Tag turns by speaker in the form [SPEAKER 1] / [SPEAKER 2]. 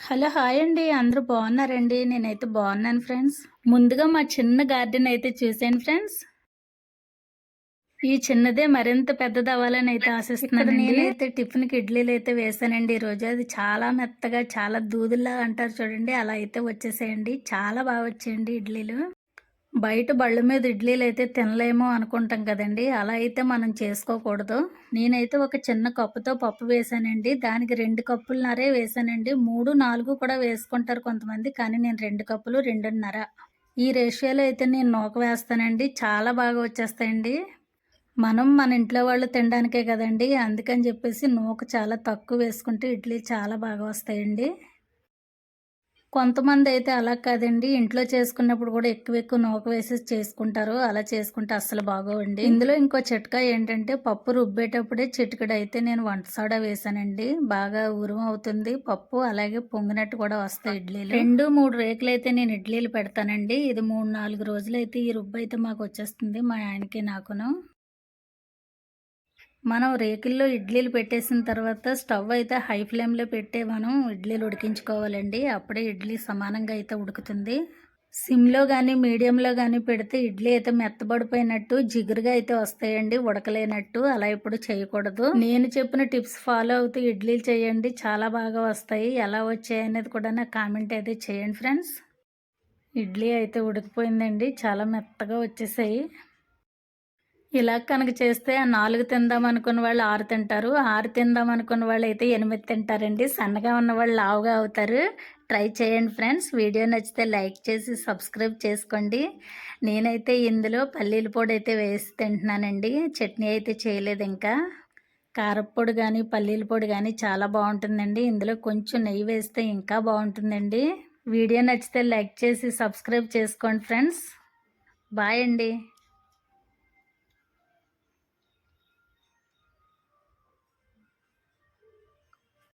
[SPEAKER 1] Hello hi అండి. అందరూ బాగున్నారండి? నేనైతే బాగున్నాను ఫ్రెండ్స్. ముందుగా మా చిన్న గార్డెన్ అయితే చూసాను ఫ్రెండ్స్. ఈ చిన్నదే మరింత పెద్దది అవ్వాలని అయితే ఆశిస్తున్నాను నేనైతే టిఫిన్కి ఇడ్లీలు అయితే వేసానండి ఈ రోజు అది చాలా మెత్తగా చాలా దూదుల్లా అంటారు చూడండి. అలా అయితే వచ్చేసేయండి. చాలా బాగా వచ్చేయండి ఇడ్లీలు. బయట బళ్ళ మీద ఇడ్లీలు అయితే తినలేమో అనుకుంటాం కదండి. అలా అయితే మనం చేసుకోకూడదు. నేనైతే ఒక చిన్న కప్పుతో పప్పు వేసానండి. దానికి రెండు కప్పులున్నరే వేసానండి. మూడు నాలుగు కూడా వేసుకుంటారు కొంతమంది కానీ నేను రెండు కప్పులు రెండున్నర. ఈ రేషియోలో అయితే నేను నూక వేస్తానండి. చాలా బాగా వచ్చేస్తాయండి. మనం మన ఇంట్లో వాళ్ళు తినడానికే కదండి. అందుకని చెప్పేసి నూక చాలా తక్కువ వేసుకుంటే ఇడ్లీ చాలా బాగా వస్తాయండి. కొంతమంది అయితే అలా కాదండి. ఇంట్లో చేసుకున్నప్పుడు కూడా ఎక్కువ ఎక్కువ నూక వేసి చేసుకుంటారు. అలా చేసుకుంటే అస్సలు బాగోవండి. ఇందులో ఇంకో చిట్కా ఏంటంటే పప్పు రుబ్బేటప్పుడే చిటికడు అయితే నేను వంట సోడా వేసానండి. బాగా ఉరుము అవుతుంది. పప్పు అలాగే పొంగినట్టు కూడా వస్తాయి ఇడ్లీలు. రెండు మూడు రేకులు అయితే నేను ఇడ్లీలు పెడతానండి. ఇది మూడు నాలుగు రోజులు అయితే ఈ రుబ్బు అయితే మాకు వచ్చేస్తుంది. మా ఆయనకి నాకును. మనం రేకుల్లో ఇడ్లీలు పెట్టేసిన తర్వాత స్టవ్ అయితే హై ఫ్లేమ్లో పెట్టే మనం ఇడ్లీలు ఉడికించుకోవాలండి. అప్పుడే ఇడ్లీ సమానంగా అయితే ఉడుకుతుంది. సిమ్లో కానీ మీడియంలో కానీ పెడితే ఇడ్లీ అయితే మెత్తబడిపోయినట్టు జిగురుగా అయితే వస్తాయండి ఉడకలేనట్టు. అలా ఇప్పుడు చేయకూడదు. నేను చెప్పిన టిప్స్ ఫాలో అవుతూ ఇడ్లీలు చేయండి. చాలా బాగా వస్తాయి. ఎలా వచ్చాయి అనేది కూడా నాకు కామెంట్ అయితే చేయండి ఫ్రెండ్స్. ఇడ్లీ అయితే ఉడికిపోయిందండి. చాలా మెత్తగా వచ్చేసాయి. ఇలా కనుక చేస్తే నాలుగు తిందాం అనుకున్న వాళ్ళు ఆరు తింటారు ఆరు తిందాం అనుకున్న వాళ్ళు అయితే ఎనిమిది తింటారండి. సన్నగా ఉన్న వాళ్ళు లావుగా అవుతారు. ట్రై చేయండి ఫ్రెండ్స్. వీడియో నచ్చితే లైక్ చేసి సబ్స్క్రైబ్ చేసుకోండి. నేనైతే ఇందులో పల్లీల పొడి అయితే వేసి తింటున్నానండి. చట్నీ అయితే చేయలేదు ఇంకా. కారపొడి కానీ పల్లీల పొడి కానీ చాలా బాగుంటుందండి. ఇందులో కొంచెం నెయ్యి వేస్తే ఇంకా బాగుంటుందండి. వీడియో నచ్చితే లైక్ చేసి సబ్స్క్రైబ్ చేసుకోండి ఫ్రెండ్స్. బాయ్ అండి.